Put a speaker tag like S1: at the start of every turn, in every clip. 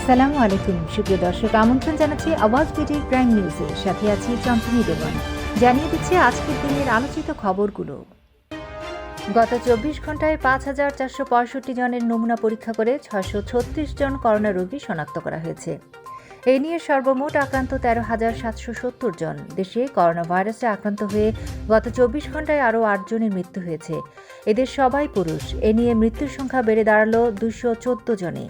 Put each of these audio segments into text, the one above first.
S1: আসসালামু আলাইকুম সুপ্রিয় দর্শক আমন্ত্রণ জানাচ্ছি আওয়াজ বিটির প্রাইম নিউজে সাথে আছি চম্পনি দেবন জানিয়ে দিচ্ছে আজকের দিনের আলোচিত খবরগুলো গত চব্বিশ ঘন্টায় পাঁচ হাজার চারশো পঁয়ষট্টি জনের নমুনা পরীক্ষা করে ছয়শো ছত্রিশ জন করোনা রোগী শনাক্ত করা হয়েছে এ নিয়ে সর্বমোট আক্রান্ত তেরো হাজার সাতশো সত্তর জন দেশে করোনা ভাইরাসে আক্রান্ত হয়ে গত চব্বিশ ঘন্টায় আরও আটজনের মৃত্যু হয়েছে এদের সবাই পুরুষ এ নিয়ে মৃত্যুর সংখ্যা বেড়ে দাঁড়াল দুশো চোদ্দ জনে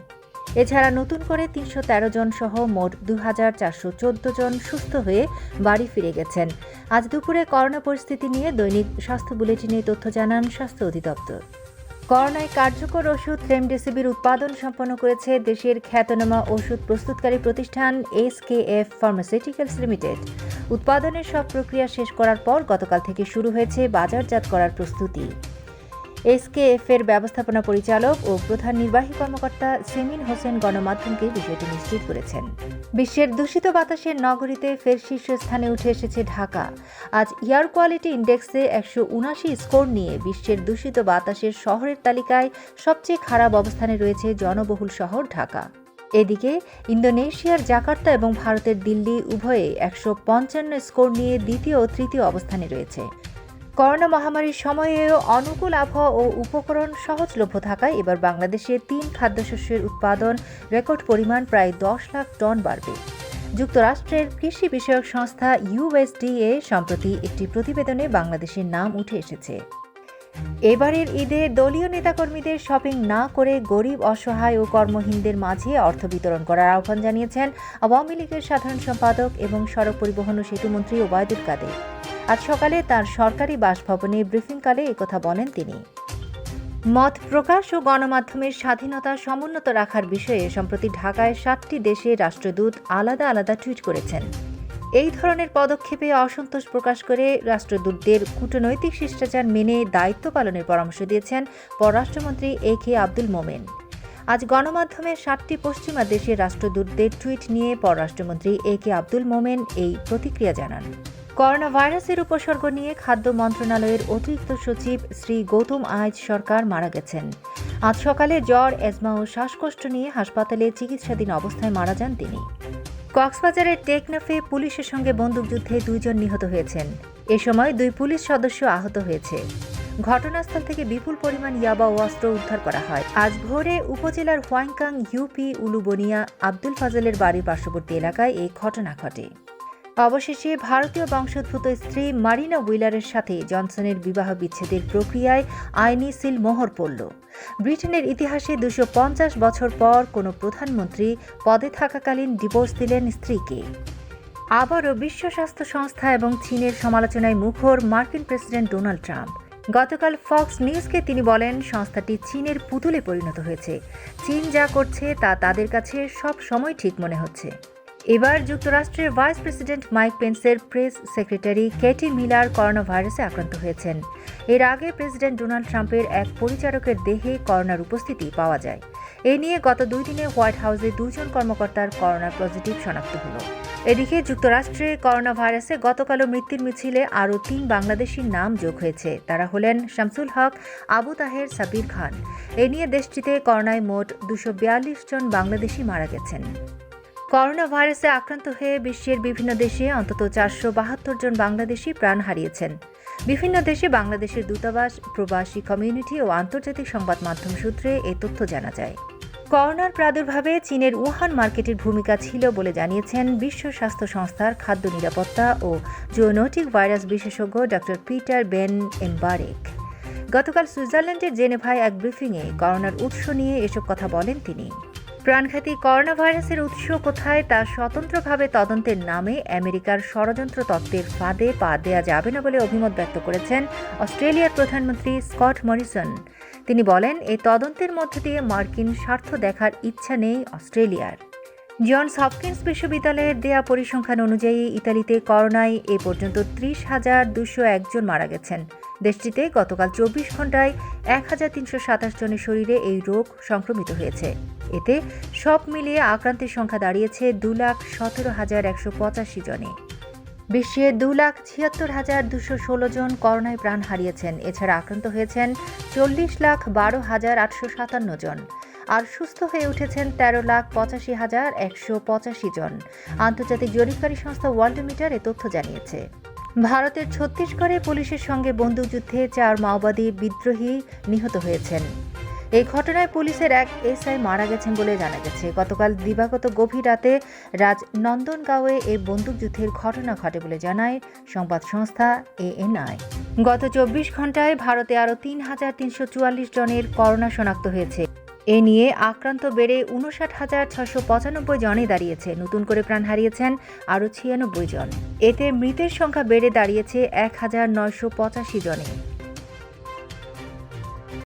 S1: এছাড়া নতুন করে তিনশো তেরো জন সহ মোট দু হাজার চারশো চোদ্দ জন সুস্থ হয়ে বাড়ি ফিরে গেছেন আজ দুপুরে করোনা পরিস্থিতি নিয়ে দৈনিক স্বাস্থ্য বুলেটিনে তথ্য জানান স্বাস্থ্য অধিদপ্তর করোনায় কার্যকর ওষুধ রেমডেসিভির উৎপাদন সম্পন্ন করেছে দেশের খ্যাতনামা ওষুধ প্রস্তুতকারী প্রতিষ্ঠান এফ ফার্মাসিউটিক্যালস লিমিটেড উৎপাদনের সব প্রক্রিয়া শেষ করার পর গতকাল থেকে শুরু হয়েছে বাজারজাত করার প্রস্তুতি এস কে এর ব্যবস্থাপনা পরিচালক ও প্রধান নির্বাহী কর্মকর্তা সেমিন হোসেন গণমাধ্যমকে বিষয়টি নিশ্চিত করেছেন বিশ্বের দূষিত বাতাসের নগরীতে ফের শীর্ষস্থানে উঠে এসেছে ঢাকা আজ এয়ার কোয়ালিটি ইন্ডেক্সে একশো উনাশি স্কোর নিয়ে বিশ্বের দূষিত বাতাসের শহরের তালিকায় সবচেয়ে খারাপ অবস্থানে রয়েছে জনবহুল শহর ঢাকা এদিকে ইন্দোনেশিয়ার জাকার্তা এবং ভারতের দিল্লি উভয়ে একশো পঞ্চান্ন স্কোর নিয়ে দ্বিতীয় ও তৃতীয় অবস্থানে রয়েছে করোনা মহামারীর সময়েও অনুকূল আবহাওয়া ও উপকরণ সহজলভ্য থাকায় এবার বাংলাদেশে তিন খাদ্যশস্যের উৎপাদন রেকর্ড পরিমাণ প্রায় দশ লাখ টন বাড়বে যুক্তরাষ্ট্রের কৃষি বিষয়ক সংস্থা ইউএসডিএ সম্প্রতি একটি প্রতিবেদনে বাংলাদেশের নাম উঠে এসেছে এবারের ঈদে দলীয় নেতাকর্মীদের শপিং না করে গরিব অসহায় ও কর্মহীনদের মাঝে অর্থ বিতরণ করার আহ্বান জানিয়েছেন আওয়ামী লীগের সাধারণ সম্পাদক এবং সড়ক পরিবহন ও সেতুমন্ত্রী ওবায়দুল কাদের আজ সকালে তার সরকারি বাসভবনে ব্রিফিংকালে একথা বলেন তিনি মত প্রকাশ ও গণমাধ্যমের স্বাধীনতা সমুন্নত রাখার বিষয়ে সম্প্রতি ঢাকায় সাতটি দেশে রাষ্ট্রদূত আলাদা আলাদা টুইট করেছেন এই ধরনের পদক্ষেপে অসন্তোষ প্রকাশ করে রাষ্ট্রদূতদের কূটনৈতিক শিষ্টাচার মেনে দায়িত্ব পালনের পরামর্শ দিয়েছেন পররাষ্ট্রমন্ত্রী এ কে আব্দুল মোমেন আজ গণমাধ্যমে সাতটি পশ্চিমা দেশের রাষ্ট্রদূতদের টুইট নিয়ে পররাষ্ট্রমন্ত্রী এ কে আব্দুল মোমেন এই প্রতিক্রিয়া জানান করোনা ভাইরাসের উপসর্গ নিয়ে খাদ্য মন্ত্রণালয়ের অতিরিক্ত সচিব শ্রী গৌতম আয়জ সরকার মারা গেছেন আজ সকালে জ্বর এজমা ও শ্বাসকষ্ট নিয়ে হাসপাতালে চিকিৎসাধীন অবস্থায় মারা যান তিনি কক্সবাজারের টেকনাফে পুলিশের সঙ্গে বন্দুকযুদ্ধে দুইজন নিহত হয়েছেন এ সময় দুই পুলিশ সদস্য আহত হয়েছে ঘটনাস্থল থেকে বিপুল পরিমাণ ইয়াবা ও অস্ত্র উদ্ধার করা হয় আজ ভোরে উপজেলার হোয়াংকাং ইউপি উলুবনিয়া আব্দুল ফাজলের বাড়ির পার্শ্ববর্তী এলাকায় এই ঘটনা ঘটে অবশেষে ভারতীয় বংশোদ্ভূত স্ত্রী মারিনা উইলারের সাথে জনসনের বিবাহ বিচ্ছেদের প্রক্রিয়ায় আইনি সিল মোহর পড়ল ব্রিটেনের ইতিহাসে দুশো বছর পর কোনো প্রধানমন্ত্রী পদে থাকাকালীন ডিভোর্স দিলেন স্ত্রীকে আবারও বিশ্ব স্বাস্থ্য সংস্থা এবং চীনের সমালোচনায় মুখর মার্কিন প্রেসিডেন্ট ডোনাল্ড ট্রাম্প গতকাল ফক্স নিউজকে তিনি বলেন সংস্থাটি চীনের পুতুলে পরিণত হয়েছে চীন যা করছে তা তাদের কাছে সব সময় ঠিক মনে হচ্ছে এবার যুক্তরাষ্ট্রের ভাইস প্রেসিডেন্ট মাইক পেন্সের প্রেস সেক্রেটারি কেটি মিলার করোনাভাইরাসে আক্রান্ত হয়েছেন এর আগে প্রেসিডেন্ট ডোনাল্ড ট্রাম্পের এক পরিচারকের দেহে করোনার উপস্থিতি পাওয়া যায় এ নিয়ে গত দুই দিনে হোয়াইট হাউসে দুজন কর্মকর্তার করোনা পজিটিভ শনাক্ত হলো এদিকে যুক্তরাষ্ট্রে করোনা ভাইরাসে গতকালও মৃত্যুর মিছিলে আরও তিন বাংলাদেশির নাম যোগ হয়েছে তারা হলেন শামসুল হক আবু তাহের সাবির খান এ নিয়ে দেশটিতে করোনায় মোট দুশো জন বাংলাদেশি মারা গেছেন করোনা ভাইরাসে আক্রান্ত হয়ে বিশ্বের বিভিন্ন দেশে অন্তত চারশো বাহাত্তর জন বাংলাদেশি প্রাণ হারিয়েছেন বিভিন্ন দেশে বাংলাদেশের দূতাবাস প্রবাসী কমিউনিটি ও আন্তর্জাতিক সংবাদ মাধ্যম সূত্রে এ তথ্য জানা যায় করোনার প্রাদুর্ভাবে চীনের উহান মার্কেটের ভূমিকা ছিল বলে জানিয়েছেন বিশ্ব স্বাস্থ্য সংস্থার খাদ্য নিরাপত্তা ও জোনোটিক ভাইরাস বিশেষজ্ঞ ডক্টর পিটার বেন এমবারেক গতকাল সুইজারল্যান্ডের জেনেভায় এক ব্রিফিংয়ে করোনার উৎস নিয়ে এসব কথা বলেন তিনি প্রাণঘাতী করোনা ভাইরাসের উৎস কোথায় তা স্বতন্ত্রভাবে তদন্তের নামে আমেরিকার ষড়যন্ত্র তত্ত্বের ফাঁদে পা দেয়া যাবে না বলে অভিমত ব্যক্ত করেছেন অস্ট্রেলিয়ার প্রধানমন্ত্রী স্কট মরিসন তিনি বলেন এই তদন্তের মধ্য দিয়ে মার্কিন স্বার্থ দেখার ইচ্ছা নেই অস্ট্রেলিয়ার জন হপকিন্স বিশ্ববিদ্যালয়ের দেয়া পরিসংখ্যান অনুযায়ী ইতালিতে করোনায় এ পর্যন্ত ত্রিশ হাজার দুশো একজন মারা গেছেন দেশটিতে গতকাল চব্বিশ ঘন্টায় এক হাজার তিনশো সাতাশ জনের শরীরে এই রোগ সংক্রমিত হয়েছে এতে সব মিলিয়ে আক্রান্তের সংখ্যা দাঁড়িয়েছে দু লাখ সতেরো হাজার একশো পঁচাশি জনে বিশ্বে দু লাখ ছিয়াত্তর হাজার দুশো ষোলো জন করোনায় প্রাণ হারিয়েছেন এছাড়া আক্রান্ত হয়েছেন চল্লিশ লাখ বারো হাজার আটশো সাতান্ন জন আর সুস্থ হয়ে উঠেছেন তেরো লাখ পঁচাশি হাজার একশো পঁচাশি জন আন্তর্জাতিক জরিপকারী সংস্থা ওয়ার্ল্ডমিটার এ তথ্য জানিয়েছে ভারতের ছত্তিশগড়ে পুলিশের সঙ্গে বন্দুকযুদ্ধে চার মাওবাদী বিদ্রোহী নিহত হয়েছেন এই ঘটনায় পুলিশের এক এসআই মারা গেছেন বলে জানা গেছে গতকাল দিবাগত গভীর রাতে রাজ নন্দনগাঁওয়ে এই বন্দুকযুদ্ধের ঘটনা ঘটে বলে জানায় সংবাদ সংস্থা এএনআই গত চব্বিশ ঘন্টায় ভারতে আরও তিন হাজার তিনশো চুয়াল্লিশ জনের করোনা শনাক্ত হয়েছে এ নিয়ে আক্রান্ত বেড়ে উনষাট হাজার ছশো পঁচানব্বই জনে দাঁড়িয়েছে নতুন করে প্রাণ হারিয়েছেন আরও ছিয়ানব্বই জন এতে মৃতের সংখ্যা বেড়ে দাঁড়িয়েছে এক হাজার নয়শো পঁচাশি জনে